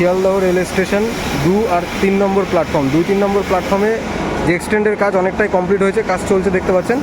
Sealdah rail station দু আর তিন নম্বর platform. দুই তিন নম্বর প্ল্যাটফর্মে যে এক্সটেন্ডের কাজ অনেকটাই কমপ্লিট হয়েছে, কাজ চলছে, দেখতে পাচ্ছেন।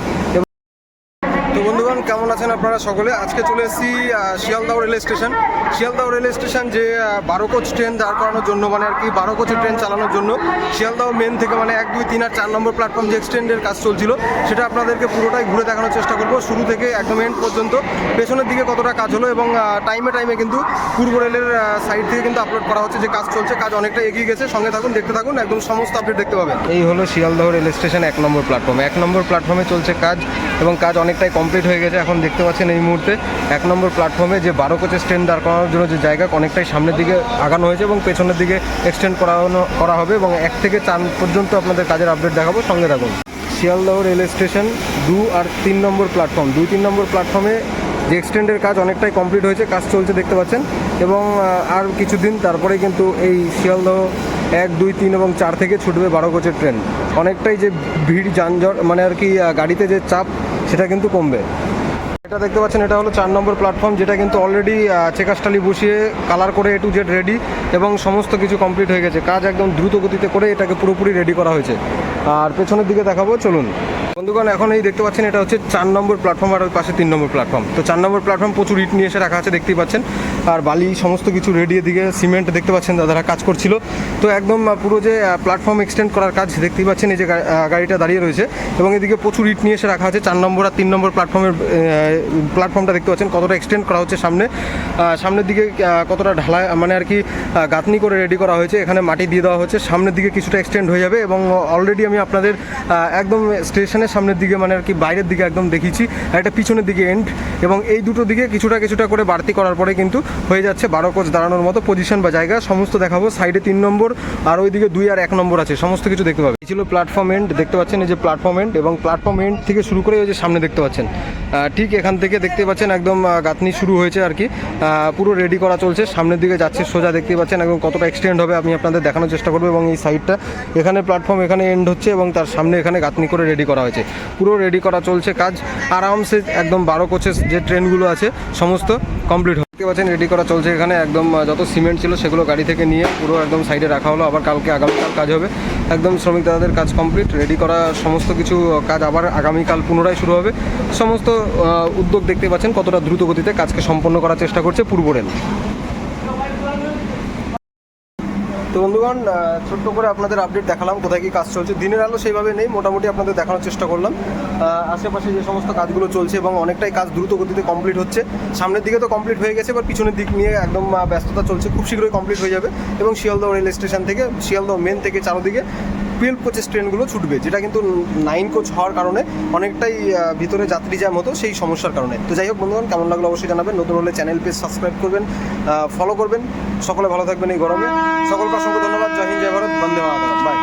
কেমন আছেন আপনারা সকলে? আজকে চলে এসেছি আহ, Sealdah rail station. Sealdah rail station যে বারো কোচ ট্রেন দাঁড় করানোর জন্য মানে আর কি বারো কোচের ট্রেন চালানোর জন্য শিয়ালদহ মেন থেকে মানে এক দুই তিন আর চার নম্বর প্ল্যাটফর্ম যে এক্সটেন্ডের কাজ চলছিল সেটা আপনাদেরকে পুরোটাই ঘুরে দেখানোর চেষ্টা করব। শুরু থেকে একদম এন্ড পর্যন্ত। পেছনের দিকে কতটা কাজ হলো এবং টাইমে টাইমে কিন্তু পূর্ব রেলের সাইড থেকে কিন্তু আপলোড করা হচ্ছে যে কাজ চলছে। কাজ অনেকটা এগিয়ে গেছে। সঙ্গে থাকুন দেখতে থাকুন একদম সমস্ত আপডেট দেখতে পাবেন। এই হলো শিয়ালদহ রেল স্টেশন এক নম্বর প্ল্যাটফর্ম এক নম্বর প্ল্যাটফর্মে চলছে কাজ। এবং কাজ অনেকটাই কমপ্লিট হয়ে গেছে। এখন দেখতে পাচ্ছেন এই মুহূর্তে এক নম্বর প্ল্যাটফর্মে যে বারো কোচের স্ট্যান্ড দাঁড় করানোর জন্য যে জায়গা, অনেকটাই সামনের দিকে আগানো হয়েছে এবং পেছনের দিকে এক্সটেন্ড করানো, করা হবে এবং এক থেকে চার পর্যন্ত আপনাদের কাজের আপডেট দেখাবো। সঙ্গে থাকুন। শিয়ালদহ রেল স্টেশন দু আর তিন নম্বর প্ল্যাটফর্ম দুই তিন নম্বর প্ল্যাটফর্মে যে এক্সটেন্ডের কাজ অনেকটাই কমপ্লিট হয়েছে, কাজ চলছে দেখতে পাচ্ছেন। এবং আর কিছুদিন তারপরে কিন্তু এই শিয়ালদহ এক, দুই, তিন এবং চার থেকে ছুটবে বারো কোচের ট্রেন অনেকটাই যে ভিড়, যানজট মানে আর কি গাড়িতে যে চাপ সেটা কিন্তু কমবে। এটা দেখতে পাচ্ছেন, এটা হলো চার নম্বর প্ল্যাটফর্ম যেটা কিন্তু অলরেডি চেকাস্টালি বসিয়ে কালার করে এ টু জেড রেডি এবং সমস্ত কিছু কমপ্লিট হয়ে গেছে। কাজ একদম দ্রুত গতিতে করে এটাকে পুরোপুরি রেডি করা হয়েছে। আর পেছনের দিকে দেখাবো, চলুন। বন্ধুগণ, এখন এই দেখতে পাচ্ছেন, এটা হচ্ছে চার নম্বর প্ল্যাটফর্ম আর ওই পাশে তিন নম্বর প্ল্যাটফর্ম তো চার নম্বর প্ল্যাটফর্ম প্রচুর ইট নিয়ে এসে রাখা আছে, দেখতেই পাচ্ছেন। আর বালি, সমস্ত কিছু রেডি এদিকে সিমেন্ট দেখতে পাচ্ছেন, দাদারা কাজ করছিল। তো একদম পুরো যে প্ল্যাটফর্ম এক্সটেন্ড করার কাজ, দেখতেই পাচ্ছেন, এই যে গাড়িটা দাঁড়িয়ে রয়েছে। এবং এদিকে প্রচুর ইট নিয়ে এসে রাখা আছে, চার নম্বর আর তিন নম্বর প্ল্যাটফর্মের প্ল্যাটফর্মটা দেখতে পাচ্ছেন, কতটা এক্সটেন্ড করা হচ্ছে সামনে। সামনের দিকে কতটা ঢালাই মানে আর কি গাঁথনি করে রেডি করা হয়েছে, এখানে মাটি দিয়ে দেওয়া হচ্ছে। সামনের দিকে কিছুটা এক্সটেন্ড হয়ে যাবে এবং অলরেডি আমি আপনাদের একদম স্টেশনের সামনের দিকে মানে আর কি, বাইরের দিকে একদম দেখিয়েছি। একটা পিছনের দিকে এন্ড এবং এই দুটো দিকে কিছুটা কিছুটা করে বাড়তি করার পরে কিন্তু হয়ে যাচ্ছে বারো কোচ দাঁড়ানোর মতো পজিশন বা জায়গা। সমস্ত দেখাবো সাইডে তিন নম্বর, আর ওইদিকে দুই আর এক নম্বর আছে, সমস্ত কিছু দেখতে পাবে ছিল প্ল্যাটফর্ম এন্ড দেখতে পাচ্ছেন এই যে প্ল্যাটফর্ম এন্ড এবং প্ল্যাটফর্ম এন্ড থেকে শুরু করে ওই যে সামনে দেখতে পাচ্ছেন। ঠিক এখান থেকে দেখতে পাচ্ছেন একদম গাঁথনি শুরু হয়েছে আর কি। পুরো রেডি করা চলছে। সামনের দিকে যাচ্ছে সোজা, দেখতে পাচ্ছেন এবং কতটা এক্সটেন্ড হবে আমি আপনাদের দেখানোর চেষ্টা করব এবং এই সাইডটা এখানে প্ল্যাটফর্ম এখানে এন্ড হচ্ছে এবং তার সামনে এখানে গাঁথনি করে রেডি করা হয়েছে। পুরো রেডি করা চলছে কাজ। আরামসে একদম বারো কোচের যে ট্রেনগুলো আছে, সমস্ত কমপ্লিট দেখতে পাচ্ছেন রেডি করা চলছে এখানে। একদম যত সিমেন্ট ছিল সেগুলো গাড়ি থেকে নিয়ে পুরো একদম সাইডে রাখা হলো। আবার কালকে আগামীকাল কাজ হবে। একদম শ্রমিক দাদাদের কাজ কমপ্লিট রেডি করা সমস্ত কিছু কাজ আবার আগামীকাল পুনরায় শুরু হবে। সমস্ত উদ্যোগ দেখতে পাচ্ছেন, কতটা দ্রুত গতিতে কাজকে সম্পন্ন করার চেষ্টা করছে পূর্ব রেল। তো বন্ধুগণ ছোট্ট করে আপনাদের আপডেট দেখালাম কোথায় কি কাজ চলছে। দিনের আলো সেইভাবে নেই, মোটামুটি আপনাদের দেখানোর চেষ্টা করলাম। আশেপাশে যে সমস্ত কাজগুলো চলছে এবং অনেকটাই কাজ দ্রুত গতিতে কমপ্লিট হচ্ছে। সামনের দিকে তো কমপ্লিট হয়ে গেছে এবার পিছনের দিক নিয়ে একদম ব্যস্ততা চলছে। খুব শীঘ্রই কমপ্লিট হয়ে যাবে। এবং শিয়ালদহ রেল স্টেশন থেকে, শিয়ালদহ মেন থেকে চারোদিকে টুয়েলভ কোচের ট্রেনগুলো ছুটবে, যেটা কিন্তু নাইন কোচ হওয়ার কারণে অনেকটাই ভিতরে যাত্রী জ্যাম মতো সেই সমস্যার কারণে। তো যাই হোক বন্ধুগণ, কেমন লাগল অবশ্যই জানাবেন। নতুন হলে চ্যানেল পেজ সাবস্ক্রাইব করবেন ফলো করবেন। সকলে ভালো থাকবেন এই গরমে। সকলকে অসংখ্য ধন্যবাদ। জয় হিন্দ, জয় ভারত। বন্দে মাতরম। বাই